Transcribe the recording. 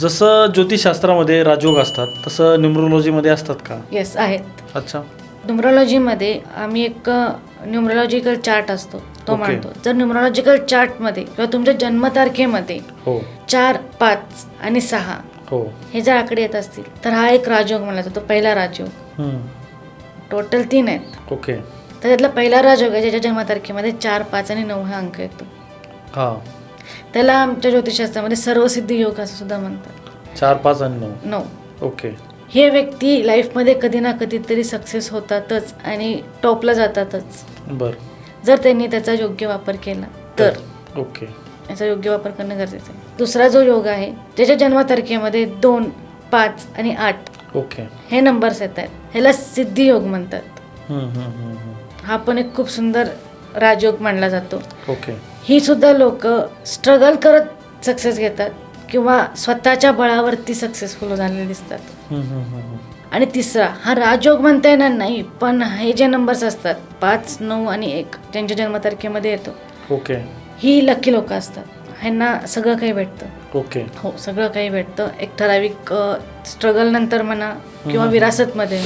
जसं ज्योतिषशास्त्रामध्ये राजयोग असतात तसं न्युमरोलॉजीमध्ये असतात का? येस आहेत. अच्छा. न्युमरॉलॉजीमध्ये आम्ही एक न्युमरॉलॉजिकल चार्ट असतो तो ओके. मांडतो. जर न्युमरॉलॉजिकल चार्टमध्ये किंवा तुमच्या जन्मतारखेमध्ये हो. चार पाच आणि सहा हो. हे जर आकडे येत असतील तर हा एक राजयोग म्हणला जातो पहिला राजयोग. हम्म. टोटल तीन आहेत. ओके. तर त्यातला पहिला राजयोग आहे ज्याच्या जन्मतारखेमध्ये चार पाच आणि नऊ हा अंक येतो. हां. त्याला आमच्या ज्योतिषशास्त्रामध्ये सर्वसिद्धी योग असं सुद्धा म्हणतात. चार पाच आणि नऊ. नऊ ओके. हे व्यक्ती लाईफमध्ये कधी ना कधीतरी सक्सेस होतातच आणि टॉपला जातातच. बरं. जर त्यांनी त्याचा योग्य वापर केला तर. ओके. याचा योग्य वापर करणं गरजेचं आहे. दुसरा जो योग आहे ज्याच्या जन्मतारखेमध्ये दोन पाच आणि आठ. ओके. हे नंबर्स येत आहेत. ह्याला सिद्धी योग म्हणतात. हा पण एक खूप सुंदर राजयोग मानला जातो. ओके. ही सुद्धा लोक स्ट्रगल करत सक्सेस घेतात किंवा स्वतःच्या बळावरती सक्सेसफुल झालेले दिसतात. आणि तिसरा हा राजयोग म्हणता येणार नाही पण हे जे नंबर्स असतात पाच नऊ आणि एक ज्यांच्या जन्मतारखेमध्ये येतो. ओके. ही लकी लोक असतात. ह्यांना सगळं काही भेटतं. ओके. हो सगळं काही भेटतं. एक ठराविक स्ट्रगल नंतर म्हणा किंवा विरासतमध्ये